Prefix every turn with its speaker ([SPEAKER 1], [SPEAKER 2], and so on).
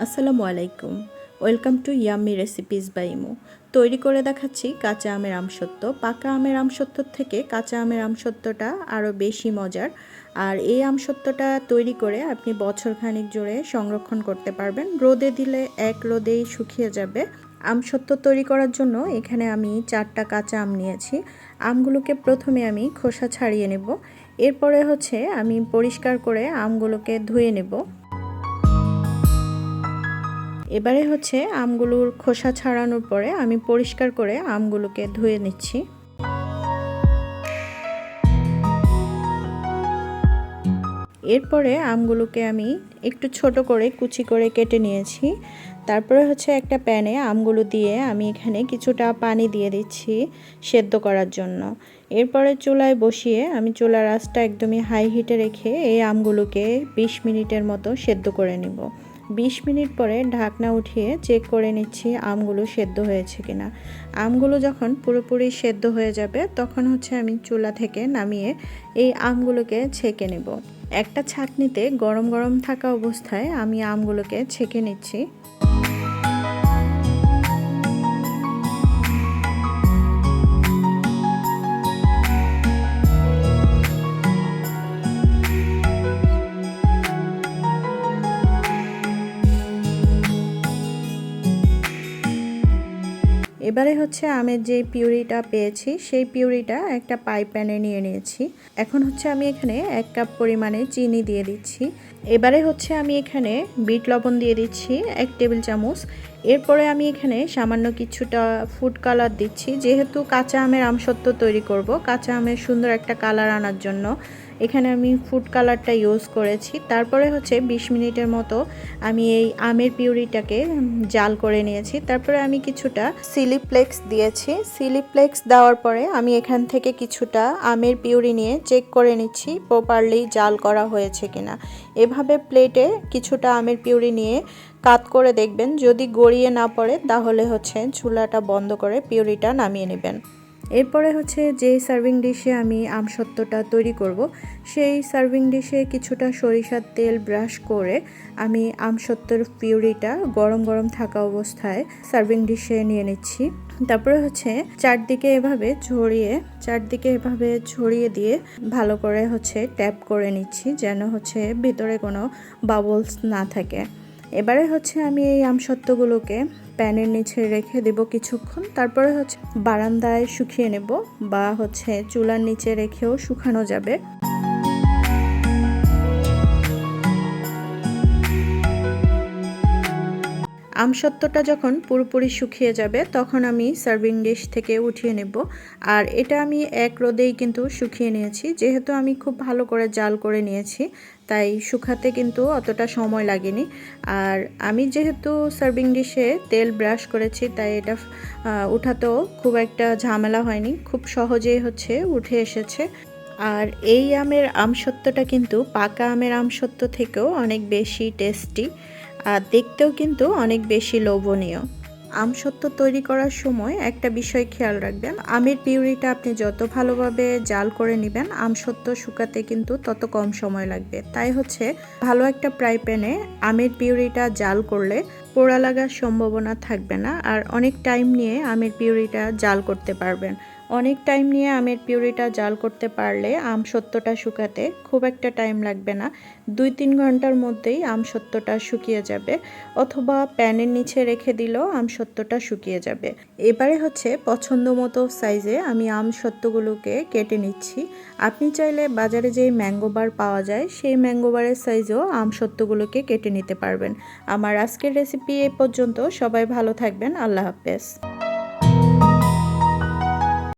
[SPEAKER 1] আসসালামু আলাইকুম। Welcome to yummy recipes by Emo. তৈরি করে দেখাচ্ছি কাঁচা আমের আমসত্ত্ব পাকা আমের আমসত্ত্বর থেকে কাঁচা আমের আমসত্ত্বটা আরও বেশি মজার। আর এই আমসত্ত্বটা তৈরি করে আপনি বছর খানিক জুড়ে সংরক্ষণ করতে পারবেন। রোদে দিলে এক রোদেই শুকিয়ে যাবে। আমসত্ত্ব তৈরি করার জন্য এখানে আমি চারটা কাঁচা আম নিয়েছি। আমগুলোকে প্রথমে আমি খোসা ছাড়িয়ে নেব। এরপরে হচ্ছে আমি পরিষ্কার করে আমগুলোকে ধুয়ে নেব। এবারে হচ্ছে আমগুলোর খোসা ছাড়ানোর পরে আমি পরিষ্কার করে আমগুলোকে ধুয়ে নিচ্ছি। এরপরে আমগুলোকে আমি একটু ছোট করে কুচি করে কেটে নিয়েছি। তারপরে হচ্ছে একটা প্যানে আমগুলো দিয়ে আমি এখানে কিছুটা পানি দিয়ে দিচ্ছি সেদ্ধ করার জন্য। এরপরে চুলায় বসিয়ে আমি চুলার আঁচটা একদমই হাই হিটে রেখে এই আমগুলোকে 20 মিনিটের মতো সেদ্ধ করে নিব। 20 মিনিট পরে ঢাকনা উঠিয়ে চেক করে নিচ্ছি আমগুলো সেদ্ধ হয়েছে কিনা। আমগুলো যখন পুরোপুরি সেদ্ধ হয়ে যাবে, তখন হচ্ছে আমি চুলা থেকে নামিয়ে এই আমগুলোকে ছেঁকে নেব। একটা ছাকনিতে গরম গরম থাকা অবস্থায় আমি আমগুলোকে ছেঁকে নিচ্ছি। এবারে হচ্ছে আমের যে পিউরিটা পেয়েছি, সেই পিউরিটা একটা পাই প্যানে নিয়ে নিয়েছি। এখন হচ্ছে আমি এখানে এক কাপ পরিমাণে চিনি দিয়ে দিচ্ছি। এবারে হচ্ছে আমি এখানে বিট লবণ দিয়ে দিচ্ছি, এক টেবিল চামচ। এরপরে আমি এখানে সামান্য কিছুটা ফুড কালার দিচ্ছি, যেহেতু কাঁচা আমের আমসত্ব তৈরি করব, কাঁচা আমের সুন্দর একটা কালার আনার জন্য। এখানে আমি ফুড কালারটা ইউজ করেছি। তারপরে হচ্ছে 20 মিনিটের মতো আমি এই আমের পিউরিটাকে জাল করে নিয়েছি। তারপরে আমি কিছুটা সিলিপ্লেক্স দিয়েছি। সিলিপ্লেক্স দেওয়ার পরে আমি এখান থেকে কিছুটা আমের পিউরি নিয়ে চেক করে নিচ্ছি প্রপারলি জাল করা হয়েছে কিনা। এভাবে প্লেটে কিছুটা আমের পিউরি নিয়ে কাত করে দেখবেন। যদি গড়িয়ে না পড়ে, তাহলে হচ্ছে চুলাটা বন্ধ করে পিউরিটা নামিয়ে নেবেন। এরপরে হচ্ছে যে সার্ভিং ডিশে আমি আমসত্ত্বটা তৈরি করব, সেই সার্ভিং ডিশে কিছুটা সরিষার তেল ব্রাশ করে আমি আমসত্ত্বর পিউরিটা গরম গরম থাকা অবস্থায় সার্ভিং ডিশে নিয়ে নিচ্ছি। তারপরে হচ্ছে চারদিকে এভাবে ছড়িয়ে চারদিকে এভাবে ছড়িয়ে দিয়ে ভালো করে হচ্ছে ট্যাপ করে নিচ্ছি যেন হচ্ছে ভিতরে কোনো বাবলস না থাকে। এবারে হচ্ছে আমি এই আমসত্ত্বগুলোকে প্যানের নিচে রেখে দেব কিছুক্ষণ। তারপরে হচ্ছে বারান্দায় শুকিয়ে নেব বা হচ্ছে চুলার নিচে রেখেও শুকানো যাবে। আমসত্ত্বটা যখন পুরোপুরি শুকিয়ে যাবে, তখন আমি সার্ভিং ডিশ থেকে উঠিয়ে নেব। আর এটা আমি এক রোদেই কিন্তু শুকিয়ে নিয়েছি। যেহেতু আমি খুব ভালো করে জাল করে নিয়েছি, তাই শুকাতে কিন্তু অতটা সময় লাগেনি। আর আমি যেহেতু সার্ভিং ডিশে তেল ব্রাশ করেছি, তাই এটা উঠাতেও খুব একটা ঝামেলা হয়নি। খুব সহজেই হচ্ছে, উঠে এসেছে। আর এই আমের আমসত্ত্বটা কিন্তু পাকা আমের আমসত্ত্ব থেকেও অনেক বেশি টেস্টি। আর দেখতেও কিন্তু অনেক বেশি লোভনীয়। আমসত্ত্ব তৈরি করার সময় একটা বিষয় খেয়াল রাখবেন, আমের পিউরিটা আপনি যত ভালোভাবে জাল করে নেবেন আমসত্ত্ব শুকাতে কিন্তু তত কম সময় লাগবে। তাই হচ্ছে ভালো একটা ফ্রাই প্যানে আমের পিউরিটা জাল করলে পোড়া লাগার সম্ভাবনা থাকবে না, আর অনেক টাইম নিয়ে আমের পিউরিটা জাল করতে পারবেন। অনেক টাইম নিয়ে আমের পিউরিটা জাল করতে পারলে আম সত্যটা শুকাতে খুব একটা টাইম লাগবে না। দুই তিন ঘণ্টার মধ্যেই আম সত্যটা শুকিয়ে যাবে অথবা প্যানের নিচে রেখে দিলেও আম সত্যটা শুকিয়ে যাবে। এবারে হচ্ছে পছন্দ মতো সাইজে আমি আম সত্যগুলোকে কেটে নিচ্ছি। আপনি চাইলে বাজারে যেই ম্যাঙ্গো বার পাওয়া যায়, সেই ম্যাঙ্গো বারের সাইজেও আম সত্যগুলোকে কেটে নিতে পারবেন। আমার আজকের রেসিপি এ পর্যন্ত। সবাই ভালো থাকবেন। আল্লাহ হাফেজ।